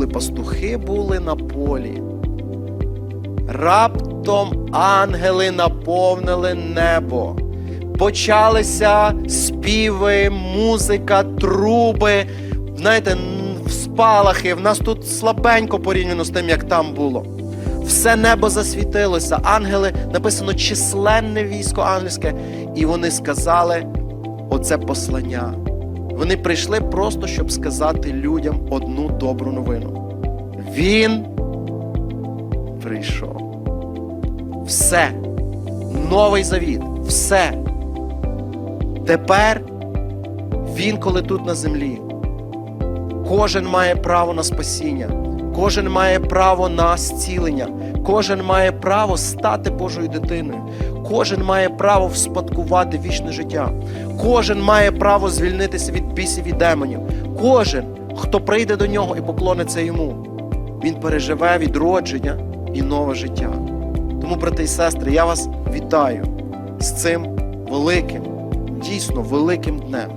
коли пастухи були на полі, раптом ангели наповнили небо. Почалися співи, музика, труби. Знаєте, н- спалахи. В нас тут слабенько порівняно з тим, як там було. Все небо засвітилося. Ангели написано численне військо ангельське, і вони сказали оце послання. Вони прийшли просто, щоб сказати людям одну добру новину. Він прийшов. Все. Новий завіт. Все. Тепер він, коли тут на землі, кожен має право на спасіння, кожен має право на зцілення, кожен має право стати Божою дитиною, кожен має право вспадкувати вічне життя, кожен має право звільнитися від бісів і демонів. Кожен, хто прийде до нього і поклониться йому, він переживе відродження і нове життя. Тому, брати і сестри, я вас вітаю з цим великим, дійсно великим днем.